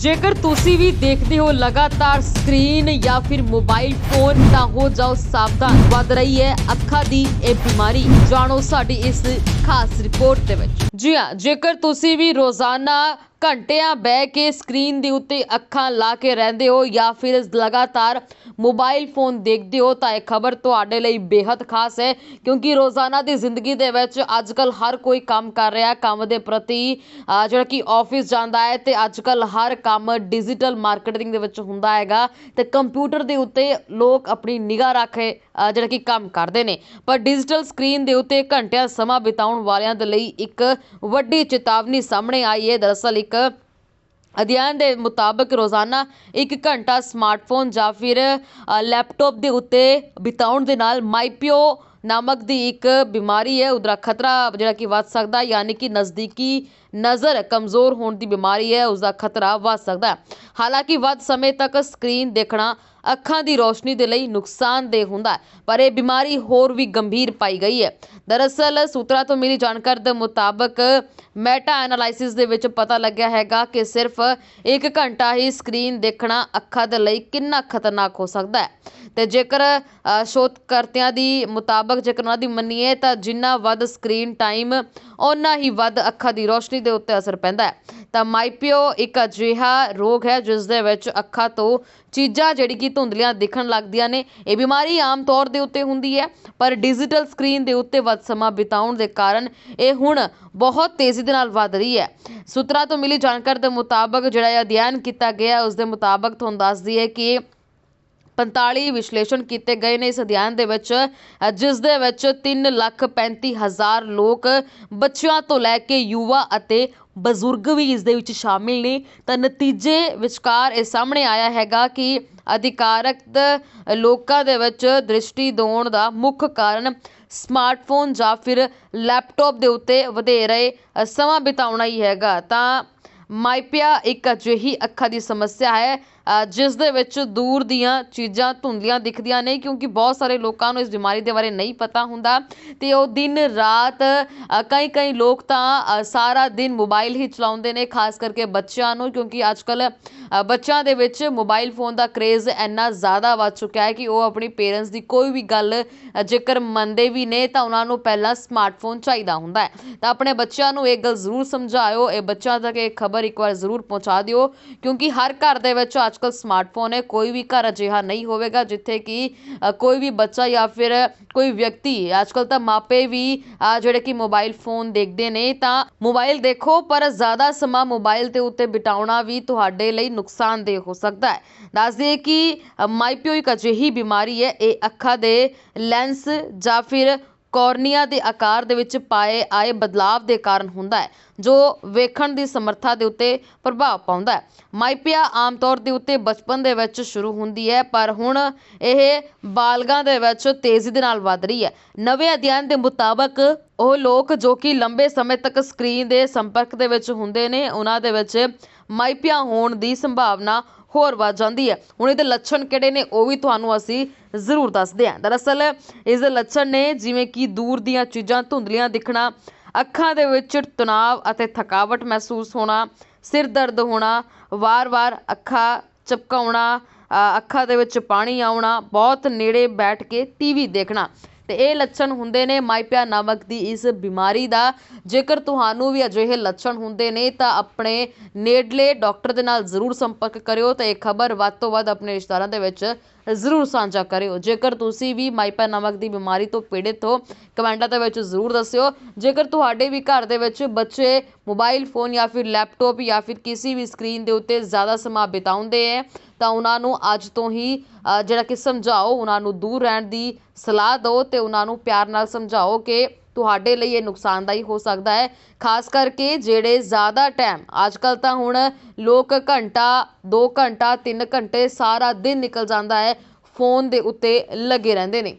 ਜੇਕਰ ਤੁਸੀਂ ਵੀ ਦੇਖਦੇ ਹੋ ਲਗਾਤਾਰ ਸਕਰੀਨ ਜਾਂ ਫਿਰ ਮੋਬਾਈਲ ਫੋਨ, ਤਾਂ ਹੋ ਜਾਓ ਸਾਵਧਾਨ। ਵੱਧ ਰਹੀ ਹੈ ਅੱਖਾਂ ਦੀ ਇਹ ਬਿਮਾਰੀ। ਜਾਣੋ ਸਾਡੀ ਇਸ ਖਾਸ ਰਿਪੋਰਟ ਦੇ ਵਿੱਚ। ਜੀ ਹਾਂ, ਜੇਕਰ ਤੁਸੀਂ ਵੀ ਰੋਜ਼ਾਨਾ ਘੰਟਿਆਂ ਬਹਿ ਕੇ ਸਕਰੀਨ ਦੇ ਉੱਤੇ ਅੱਖਾਂ ਲਾ ਕੇ ਰਹਿੰਦੇ ਹੋ ਜਾਂ ਫਿਰ ਲਗਾਤਾਰ ਮੋਬਾਈਲ ਫੋਨ ਦੇਖਦੇ ਹੋ ਤਾਂ ਇਹ ਖਬਰ ਤੁਹਾਡੇ ਲਈ ਬੇਹੱਦ ਖਾਸ ਹੈ ਕਿਉਂਕਿ ਰੋਜ਼ਾਨਾ ਦੀ ਜ਼ਿੰਦਗੀ ਦੇ ਵਿੱਚ ਅੱਜ ਅੱਜਕੱਲ ਹਰ ਕੋਈ ਕੰਮ ਕਰ ਰਿਹਾ, ਕੰਮ ਦੇ ਪ੍ਰਤੀ ਜਿਹੜਾ ਕਿ ਆਫਿਸ ਜਾਂਦਾ ਹੈ ਤੇ ਅੱਜਕੱਲ ਹਰ ਕੰਮ ਡਿਜੀਟਲ ਮਾਰਕੀਟਿੰਗ ਦੇ ਵਿੱਚ ਹੁੰਦਾ ਹੈਗਾ ਤੇ ਕੰਪਿਊਟਰ ਦੇ ਉੱਤੇ ਲੋਕ ਆਪਣੀ ਨਿਗਾਹ ਰੱਖੇ ਅਹ ਜਿਹੜਾ ਕਿ ਕੰਮ ਕਰਦੇ ਨੇ। ਪਰ ਡਿਜੀਟਲ ਸਕਰੀਨ ਦੇ ਉੱਤੇ ਘੰਟਿਆਂ ਸਮਾਂ ਬਿਤਾਉਣ ਵਾਲਿਆਂ ਦੇ ਲਈ ਇੱਕ ਵੱਡੀ ਚੇਤਾਵਨੀ ਸਾਹਮਣੇ ਆਈ ਹੈ। ਦਰਅਸਲ ਇੱਕ ਅਧਿਐਨ ਦੇ ਮੁਤਾਬਕ ਰੋਜ਼ਾਨਾ 1 ਘੰਟਾ ਸਮਾਰਟਫੋਨ ਜਾਂ ਫਿਰ ਅ, ਲੈਪਟਾਪ ਦੇ ਉੱਤੇ ਬਿਤਾਉਣ ਦੇ ਨਾਲ ਮਾਈਪੀਓ ਨਾਮਕ ਦੀ ਇੱਕ ਬਿਮਾਰੀ ਹੈ। ਉਹਦਾ ਖਤਰਾ ਜਿਹੜਾ ਕਿ ਵੱਧ ਸਕਦਾ ਯਾਨੀ ਕਿ ਨਜ਼ਦੀਕੀ ਨਜ਼ਰ ਕਮਜ਼ੋਰ ਹੋਣ ਦੀ ਬਿਮਾਰੀ ਹੈ ਉਸ ਦਾ ਖਤਰਾ ਵੱਧ ਸਕਦਾ ਹੈ। ਹਾਲਾਂਕਿ ਵੱਧ ਸਮੇਂ ਤੱਕ ਸਕਰੀਨ ਦੇਖਣਾ ਅੱਖਾਂ ਦੀ ਰੋਸ਼ਨੀ ਦੇ ਲਈ ਨੁਕਸਾਨਦੇਹ ਹੁੰਦਾ ਹੈ, ਪਰ ਇਹ ਬਿਮਾਰੀ ਹੋਰ ਵੀ ਗੰਭੀਰ ਪਾਈ ਗਈ ਹੈ। ਦਰਅਸਲ, ਸੂਤਰਾਂ ਤੋਂ ਮਿਲੀ ਜਾਣਕਾਰੀ ਦੇ ਮੁਤਾਬਕ ਮੈਟਾ ਐਨਾਲਾਈਸਿਸ ਦੇ ਵਿੱਚ ਪਤਾ ਲੱਗਿਆ ਹੈਗਾ ਕਿ ਸਿਰਫ 1 ਘੰਟਾ ਹੀ ਸਕਰੀਨ ਦੇਖਣਾ ਅੱਖਾਂ ਦੇ ਲਈ ਕਿੰਨਾ ਖਤਰਨਾਕ ਹੋ ਸਕਦਾ ਹੈ। ਤੇ ਜੇਕਰ ਸ਼ੋਧਕਰਤਿਆਂ ਦੀ ਮੁਤਾਬਕ ਜੇਕਰ ਉਹਨਾਂ ਦੀ ਮੰਨੀਏ ਤਾਂ ਜਿੰਨਾ ਵੱਧ ਸਕਰੀਨ ਟਾਈਮ ਓਨਾ ਹੀ ਵੱਧ ਅੱਖਾਂ ਦੀ ਰੌਸ਼ਨੀ ਦੇ ਉੱਤੇ ਅਸਰ ਪੈਂਦਾ ਹੈ। ਤਾਂ ਮਾਈਪੀਓ ਇੱਕ ਅਜਿਹਾ ਰੋਗ ਹੈ, ਜਿਸ ਦੇ ਵਿੱਚ ਅੱਖਾਂ ਤੋਂ ਚੀਜ਼ਾਂ ਜਿਹੜੀ ਕਿ ਧੁੰਦਲੀਆਂ ਦਿਖਣ ਲੱਗਦੀਆਂ ਨੇ, ਇਹ ਬਿਮਾਰੀ ਆਮ ਤੌਰ ਦੇ ਉੱਤੇ ਹੁੰਦੀ ਹੈ, ਪਰ ਡਿਜੀਟਲ ਸਕਰੀਨ ਦੇ ਉੱਤੇ ਵੱਧ ਸਮਾਂ ਬਿਤਾਉਣ ਦੇ ਕਾਰਨ ਇਹ ਹੁਣ ਬਹੁਤ ਤੇਜ਼ੀ ਦੇ ਨਾਲ ਵੱਧ ਰਹੀ ਹੈ। ਸੂਤਰਾਂ ਤੋਂ ਮਿਲੀ ਜਾਣਕਾਰੀ ਦੇ ਮੁਤਾਬਕ ਜਿਹੜਾ ਇਹ ਅਧਿਐਨ ਕੀਤਾ ਗਿਆ ਉਸ ਦੇ ਮੁਤਾਬਕ ਤੁਹਾਨੂੰ ਦੱਸ ਦਈਏ ਕਿ 45 ਵਿਸ਼ਲੇਸ਼ਣ ਕੀਤੇ ਗਏ ਨੇ ਇਸ ਅਧਿਐਨ ਦੇ ਵਿੱਚ ਅ, ਜਿਸ ਦੇ ਵਿੱਚ 3 ਲੱਖ 35 ਹਜ਼ਾਰ ਲੋਕ ਬੱਚਿਆਂ ਤੋਂ ਲੈ ਕੇ ਯੁਵਾ ਅਤੇ ਬਜ਼ੁਰਗ ਵੀ ਇਸ ਦੇ ਵਿੱਚ ਸ਼ਾਮਿਲ ਨੇ। ਤਾਂ ਨਤੀਜੇ ਵਿਚਕਾਰ ਇਹ ਸਾਹਮਣੇ ਆਇਆ ਹੈਗਾ ਕਿ ਅਧਿਕਾਰਕ ਲੋਕਾਂ ਦੇ ਵਿੱਚ ਦ੍ਰਿਸ਼ਟੀ ਦੋਣ ਦਾ ਮੁੱਖ ਕਾਰਨ ਸਮਾਰਟਫੋਨ ਜਾਂ ਫਿਰ ਲੈਪਟਾਪ ਦੇ ਉੱਤੇ ਵਧੇਰੇ ਸਮਾਂ ਬਿਤਾਉਣਾ ਹੀ ਹੈਗਾ। ਤਾਂ ਮਾਈਪੀਆ ਇੱਕ ਅਜਿਹੀ ਅੱਖਾਂ ਦੀ ਸਮੱਸਿਆ ਹੈ ਜਿਸ ਦੇ ਵਿੱਚ ਦੂਰ ਦੀਆਂ ਚੀਜ਼ਾਂ ਧੁੰਦਲੀਆਂ ਦਿਖਦੀਆਂ ਨੇ, ਕਿਉਂਕਿ ਬਹੁਤ ਸਾਰੇ ਲੋਕਾਂ ਨੂੰ ਇਸ ਬਿਮਾਰੀ ਦੇ ਬਾਰੇ ਨਹੀਂ ਪਤਾ ਹੁੰਦਾ। ਤੇ ਉਹ ਦਿਨ ਰਾਤ ਕਈ ਕਈ ਲੋਕ ਤਾਂ ਸਾਰਾ ਦਿਨ ਮੋਬਾਈਲ ਹੀ ਚਲਾਉਂਦੇ ਨੇ, ਖਾਸ ਕਰਕੇ ਬੱਚਿਆਂ ਨੂੰ, ਕਿਉਂਕਿ ਅੱਜ ਕੱਲ ਬੱਚਿਆਂ ਦੇ ਵਿੱਚ ਮੋਬਾਈਲ ਫੋਨ ਦਾ ਕਰੇਜ਼ ਇੰਨਾ ਜ਼ਿਆਦਾ ਵੱਧ ਚੁੱਕਿਆ ਹੈ ਕਿ ਉਹ ਆਪਣੀ ਪੇਰੈਂਟਸ ਦੀ ਕੋਈ ਵੀ ਗੱਲ ਜੇਕਰ ਮੰਨਦੇ ਵੀ ਨੇ, ਤਾਂ ਉਹਨਾਂ ਨੂੰ ਪਹਿਲਾਂ ਸਮਾਰਟਫੋਨ ਚਾਹੀਦਾ ਹੁੰਦਾ ਹੈ। ਤਾਂ ਆਪਣੇ ਬੱਚਿਆਂ ਨੂੰ ਇਹ ਗੱਲ ਜ਼ਰੂਰ ਸਮਝਾਇਓ, ਇਹ ਬੱਚਿਆਂ ਤੱਕ ਇਹ ਖਬਰ ਇੱਕ ਵਾਰ ਜ਼ਰੂਰ ਪਹੁੰਚਾ ਦਿਓ, ਕਿਉਂਕਿ ਹਰ ਘਰ ਦੇ ਵਿੱਚ ਅੱਜ ਅੱਜਕੱਲ ਸਮਾਰਟਫੋਨ ਹੈ ਕੋਈ ਵੀ ਘਰ ਅਜਿਹਾ ਨਹੀਂ ਹੋਵੇਗਾ ਜਿੱਥੇ ਕਿ ਕੋਈ ਵੀ ਬੱਚਾ ਜਾਂ ਫਿਰ ਕੋਈ ਵਿਅਕਤੀ ਅੱਜਕੱਲ ਤਾਂ ਮਾਪੇ ਵੀ ਜਿਹੜੇ ਕਿ ਮੋਬਾਈਲ ਫੋਨ ਦੇਖਦੇ ਨੇ ਤਾਂ ਮੋਬਾਈਲ ਦੇਖੋ ਪਰ ਜ਼ਿਆਦਾ ਸਮਾਂ ਮੋਬਾਈਲ ਦੇ ਉੱਤੇ ਬਿਤਾਉਣਾ ਵੀ ਤੁਹਾਡੇ ਲਈ ਨੁਕਸਾਨਦੇਹ ਹੋ ਸਕਦਾ ਹੈ। ਦੱਸ ਦਈਏ ਕਿ ਅ, ਮਾਈਪੀਓ ਇੱਕ ਅਜਿਹੀ ਬਿਮਾਰੀ ਹੈ ਇਹ ਅੱਖਾਂ ਦੇ ਲੈਂਸ ਜਾਂ ਫਿਰ ਕੋਰਨੀਆ ਦੇ ਆਕਾਰ ਦੇ ਵਿੱਚ ਪਾਏ ਆਏ ਬਦਲਾਵ ਦੇ ਕਾਰਨ ਹੁੰਦਾ ਹੈ, ਜੋ ਵੇਖਣ ਦੀ ਸਮਰੱਥਾ ਦੇ ਉੱਤੇ ਪ੍ਰਭਾਵ ਪਾਉਂਦਾ ਹੈ। ਮਾਈਪੀਆ ਆਮ ਤੌਰ ਦੇ ਉੱਤੇ ਬਚਪਨ ਦੇ ਵਿੱਚ ਸ਼ੁਰੂ ਹੁੰਦੀ ਹੈ, ਪਰ ਹੁਣ ਇਹ ਬਾਲਗਾਂ ਦੇ ਵਿੱਚ ਤੇਜ਼ੀ ਦੇ ਨਾਲ ਵੱਧ ਰਹੀ ਹੈ। ਨਵੇਂ ਅਧਿਐਨ ਦੇ ਮੁਤਾਬਕ ਉਹ ਲੋਕ ਜੋ ਕਿ ਲੰਬੇ ਸਮੇਂ ਤੱਕ ਸਕਰੀਨ ਦੇ ਸੰਪਰਕ ਦੇ ਵਿੱਚ ਹੁੰਦੇ ਨੇ, ਉਹਨਾਂ ਦੇ ਵਿੱਚ ਮਾਈਪੀਆ ਹੋਣ ਦੀ ਸੰਭਾਵਨਾ ਹੋਰ ਵੱਧ ਜਾਂਦੀ ਹੈ। ਹੁਣ ਇਹਦੇ ਲੱਛਣ ਕਿਹੜੇ ਨੇ ਉਹ ਵੀ ਤੁਹਾਨੂੰ ਅਸੀਂ ਜ਼ਰੂਰ ਦੱਸਦੇ ਹਾਂ। ਦਰਅਸਲ ਇਸ ਦੇ ਲੱਛਣ ਨੇ ਜਿਵੇਂ ਕਿ ਦੂਰ ਦੀਆਂ ਚੀਜ਼ਾਂ, ਧੁੰਦਲੀਆਂ ਦਿਖਣਾ, ਅੱਖਾਂ ਦੇ ਵਿੱਚ ਤਣਾਅ ਅਤੇ ਥਕਾਵਟ ਮਹਿਸੂਸ ਹੋਣਾ, ਸਿਰ ਦਰਦ ਹੋਣਾ, ਵਾਰ-ਵਾਰ ਅੱਖਾਂ ਚਪਕਾਉਣਾ ਅੱਖਾਂ ਦੇ ਵਿੱਚ ਪਾਣੀ ਆਉਣਾ, ਬਹੁਤ ਨੇੜੇ ਬੈਠ ਕੇ ਟੀਵੀ ਦੇਖਣਾ। ਤੇ ਇਹ ਲੱਛਣ ਹੁੰਦੇ ਨੇ ਮਾਈਪਿਆ ਨਾਮਕ ਦੀ ਇਸ ਬਿਮਾਰੀ ਦਾ। ਜੇਕਰ ਤੁਹਾਨੂੰ ਵੀ ਅਜਿਹੇ ਲੱਛਣ ਹੁੰਦੇ ਨੇ, ਤਾਂ ਆਪਣੇ ਨੇੜਲੇ ਡਾਕਟਰ ਦੇ ਨਾਲ ਜ਼ਰੂਰ ਸੰਪਰਕ ਕਰਿਓ ਤੇ ਇਹ ਖਬਰ ਵੱਧ ਤੋਂ ਵੱਧ ਆਪਣੇ ਰਿਸ਼ਤੇਦਾਰਾਂ ਦੇ ਵਿੱਚ ਜ਼ਰੂਰ ਸਾਂਝਾ ਕਰਿਓ। ਜੇਕਰ ਤੁਸੀਂ ਵੀ ਮਾਈਪਾ ਨਾਮਕ ਦੀ ਬਿਮਾਰੀ ਤੋਂ ਪੀੜਿਤ ਹੋ, ਕਮੈਂਟਾਂ ਦੇ ਵਿੱਚ ਜ਼ਰੂਰ ਦੱਸਿਓ। ਜੇਕਰ ਤੁਹਾਡੇ ਵੀ ਘਰ ਦੇ ਵਿੱਚ ਬੱਚੇ ਮੋਬਾਈਲ ਫੋਨ ਜਾਂ ਫਿਰ ਲੈਪਟੋਪ ਜਾਂ ਫਿਰ ਕਿਸੇ ਵੀ ਸਕਰੀਨ ਦੇ ਉੱਤੇ ਜ਼ਿਆਦਾ ਸਮਾਂ ਬਿਤਾਉਂਦੇ ਹੈ ਤਾਂ ਉਹਨਾਂ ਨੂੰ ਅੱਜ ਤੋਂ ਹੀ ਜਿਹੜਾ ਕਿ ਸਮਝਾਓ, ਉਹਨਾਂ ਨੂੰ ਦੂਰ ਰਹਿਣ ਦੀ ਸਲਾਹ ਦਿਓ ਅਤੇ ਉਹਨਾਂ ਨੂੰ ਪਿਆਰ ਨਾਲ ਸਮਝਾਓ ਕਿ ਤੁਹਾਡੇ ਲਈ ਇਹ ਨੁਕਸਾਨਦਾਈ ਹੋ ਸਕਦਾ ਹੈ ਖਾਸ ਕਰਕੇ ਜਿਹੜੇ ਜ਼ਿਆਦਾ ਟਾਈਮ ਅੱਜ ਕੱਲ੍ਹ ਤਾਂ ਹੁਣ ਲੋਕ ਘੰਟਾ, ਦੋ ਘੰਟਾ, ਤਿੰਨ ਘੰਟੇ ਸਾਰਾ ਦਿਨ ਨਿਕਲ ਜਾਂਦਾ ਹੈ ਫੋਨ ਦੇ ਉੱਤੇ ਲੱਗੇ ਰਹਿੰਦੇ ਨੇ।